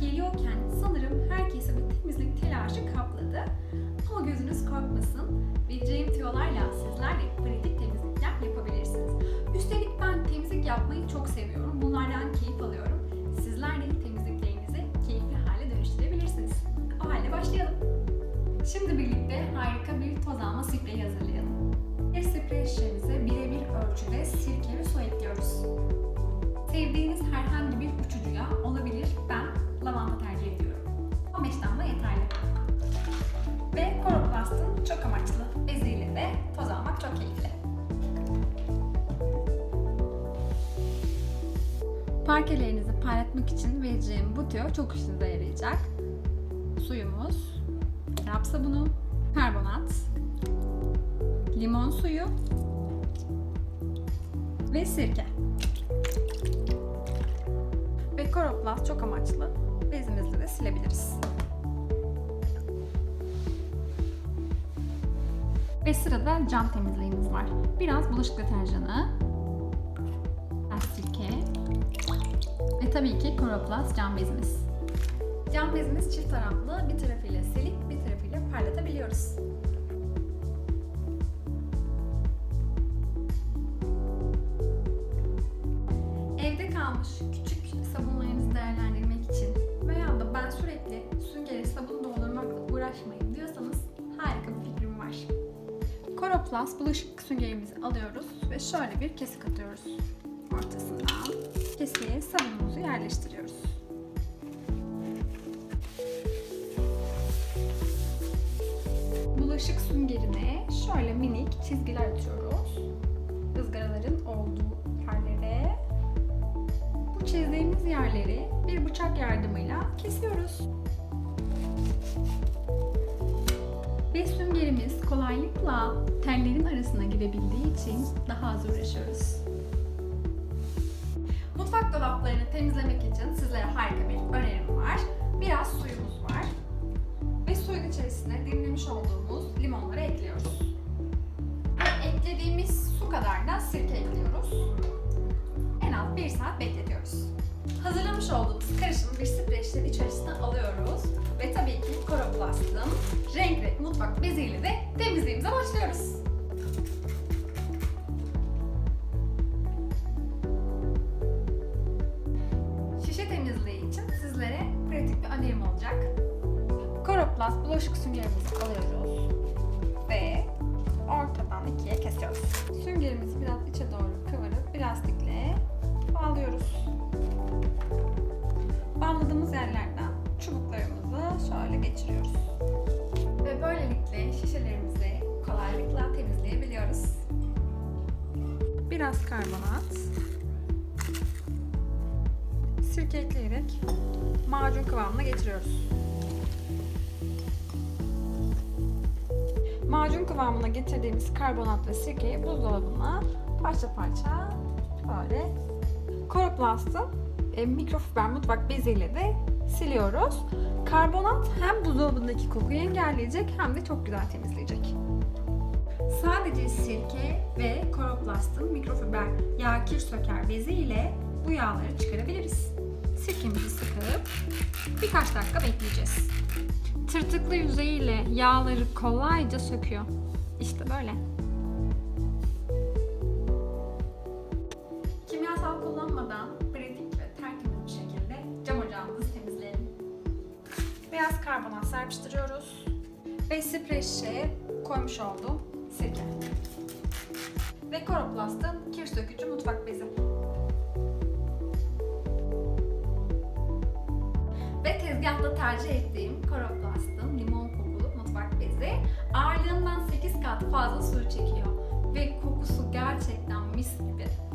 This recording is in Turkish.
geliyorken sanırım herkesi bir temizlik telaşı kapladı. Ama gözünüz korkmasın. Vereceğim tüyolarla sizler de pratik temizlikler yapabilirsiniz. Üstelik ben temizlik yapmayı çok seviyorum. Bunlardan keyif alıyorum. Sizler de temizliklerinizi keyifli hale dönüştürebilirsiniz. O halde başlayalım. Şimdi birlikte harika bir toz alma spreyi hazırlayalım. Bir sprey şişemize birebir ölçüde sirke ve su ekliyoruz. Sevdiğiniz herhangi bir uçucuya olabilir. Ben lavanta tercih ediyorum. 15 damla yeterli. Ve Coroplast'ın çok amaçlı beziyle de toz almak çok keyifli. Parkelerinizi parlatmak için vereceğim bu tüyo çok işinize yarayacak. Suyumuz, rap sabunu, karbonat, limon suyu ve sirke. Ve Coroplast çok amaçlı bezimizle de silebiliriz. Ve sırada cam temizliğimiz var. Biraz bulaşık deterjanı, sirke ve tabii ki Coroplast cam bezimiz. Cam bezimiz çift taraflı, bir tarafıyla silip bir tarafıyla parlatabiliyoruz. Kalmış küçük sabunlarınızı değerlendirmek için veya da ben sürekli süngere sabun doldurmakla uğraşmayın diyorsanız harika bir fikrim var. Coroplast bulaşık süngerimizi alıyoruz ve şöyle bir kesik atıyoruz ortasından. Kesiğe sabunumuzu yerleştiriyoruz. Bulaşık süngerine şöyle minik çizgiler atıyoruz. ızgaraların olduğu çizdiğimiz yerleri bir bıçak yardımıyla kesiyoruz. Ve süngerimiz kolaylıkla tellerin arasına girebildiği için daha az uğraşıyoruz. Mutfak dolaplarını temizlemek için sizlere harika bir önerim var. Biraz suyumuz var. Ve suyun içerisine dinlemiş olduğumuz limonları ekliyoruz. Ve eklediğimiz su kadar da Hazırlamış olduğumuz karışımı bir sprey şişenin içerisine alıyoruz. Ve tabii ki Coroplast'ın renkli mutfak beziyle de temizliğimize başlıyoruz. Şişe temizliği için sizlere pratik bir önerim olacak. Coroplast bulaşık süngerimizi alıyoruz ve ortadan ikiye kesiyoruz. Süngerimizi biraz Biraz karbonat, sirke ekleyerek macun kıvamına getiriyoruz. Macun kıvamına getirdiğimiz karbonat ve sirkeyi buzdolabına parça parça böyle Coroplast'ın e, mikrofiber mutfak beziyle de siliyoruz. Karbonat hem buzdolabındaki kokuyu engelleyecek hem de çok güzel temizleyecek. Sadece sirke ve Coroplast'ın mikrofiber yağ kir söker bezi ile bu yağları çıkarabiliriz. Sirkemizi sıkıp birkaç dakika bekleyeceğiz. Tırtıklı yüzeyiyle yağları kolayca söküyor. İşte böyle. Kimyasal kullanmadan pratik ve tertemiz bir şekilde cam ocağımızı temizleyelim. Beyaz karbonat serpiştiriyoruz. Ve sprey şişeye koymuş olduğum sirke. Ve Coroplast'ın kir sökücü mutfak bezi. Ve tezgahta tercih ettiğim Coroplast'ın limon kokulu mutfak bezi ağırlığından 8 kat fazla su çekiyor. Ve kokusu gerçekten mis gibi.